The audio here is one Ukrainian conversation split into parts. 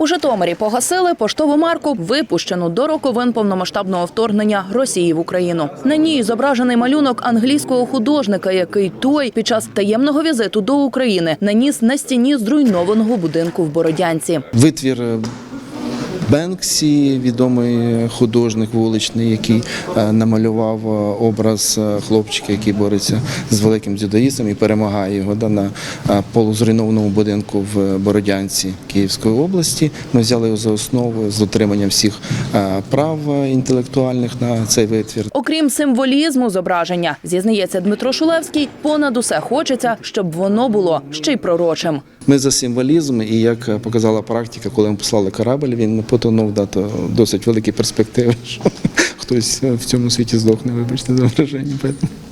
У Житомирі погасили поштову марку, випущену до роковин повномасштабного вторгнення Росії в Україну. На ній зображений малюнок англійського художника, який той під час таємного візиту до України наніс на стіні зруйнованого будинку в Бородянці. Витвір е, Бенксі, відомий художник вуличний, який е, намалював е, образ е, хлопчика, який бореться з великим дзюдоїстом і перемагає його да, на полузруйнованому будинку в Бородянці Київської області. Ми взяли його за основу з дотриманням всіх прав інтелектуальних на цей витвір. Окрім символізму зображення, зізнається Дмитро Шулевський, понад усе хочеться, щоб воно було ще й пророчим. Ми за символізм, і як показала практика, коли ми послали корабль, він потонув да, то досить великі перспективи, що хтось в цьому світі здохне, вибачте за враження.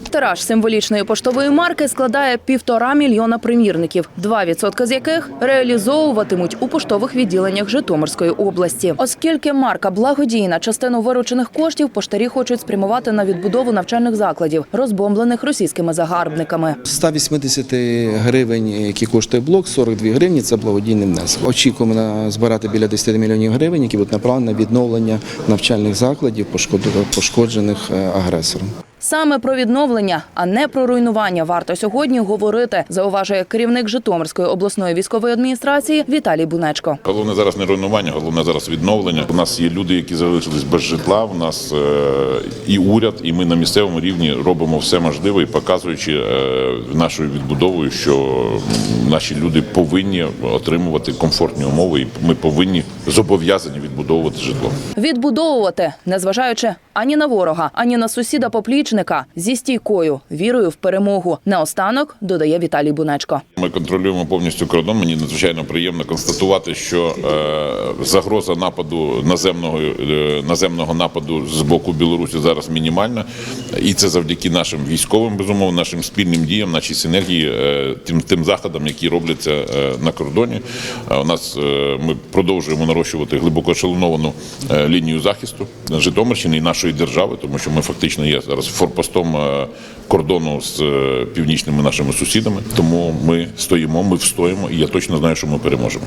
Тираж символічної поштової марки складає півтора мільйона примірників, 2% з яких реалізовуватимуть у поштових відділеннях Житомирської області. Оскільки марка благодійна, частину виручених коштів поштарі хочуть спрямувати на відбудову навчальних закладів, розбомблених російськими загарбниками. З 180 гривень, які коштує блок, 42 гривні це благодійний внесок. Очікуємо збирати біля 10 мільйонів гривень, які будуть направлені на відновлення навчальних закладів, пошкод- пошкоджених е, агресором. Саме про відновлення, а не про руйнування варто сьогодні говорити, зауважує керівник Житомирської обласної військової адміністрації Віталій Бунечко. Головне зараз не руйнування, головне зараз відновлення. У нас є люди, які залишились без житла. У нас е, і уряд, і ми на місцевому рівні робимо все можливе і показуючи е, нашою відбудовою, що наші люди повинні отримувати комфортні умови, і ми повинні зобов'язані відбудовувати житло. Відбудовувати, незважаючи ані на ворога, ані на сусіда поплічника зі стійкою вірою в перемогу. Наостанок додає Віталій Бунечко. Ми контролюємо повністю кордон. Мені надзвичайно приємно констатувати, що е, загроза нападу наземного е, наземного нападу з боку Білорусі зараз мінімальна, і це завдяки нашим військовим, безумовно, нашим спільним діям, нашій синергії, е, тим тим заходам, які робляться на кордоні. У нас ми продовжуємо нарощувати глибоко ешелоновану лінію захисту Житомирщини і нашої держави, тому що ми фактично є зараз форпостом е, кордону з е, північними нашими сусідами. Тому ми стоїмо, ми встоїмо, і я точно знаю, що ми переможемо.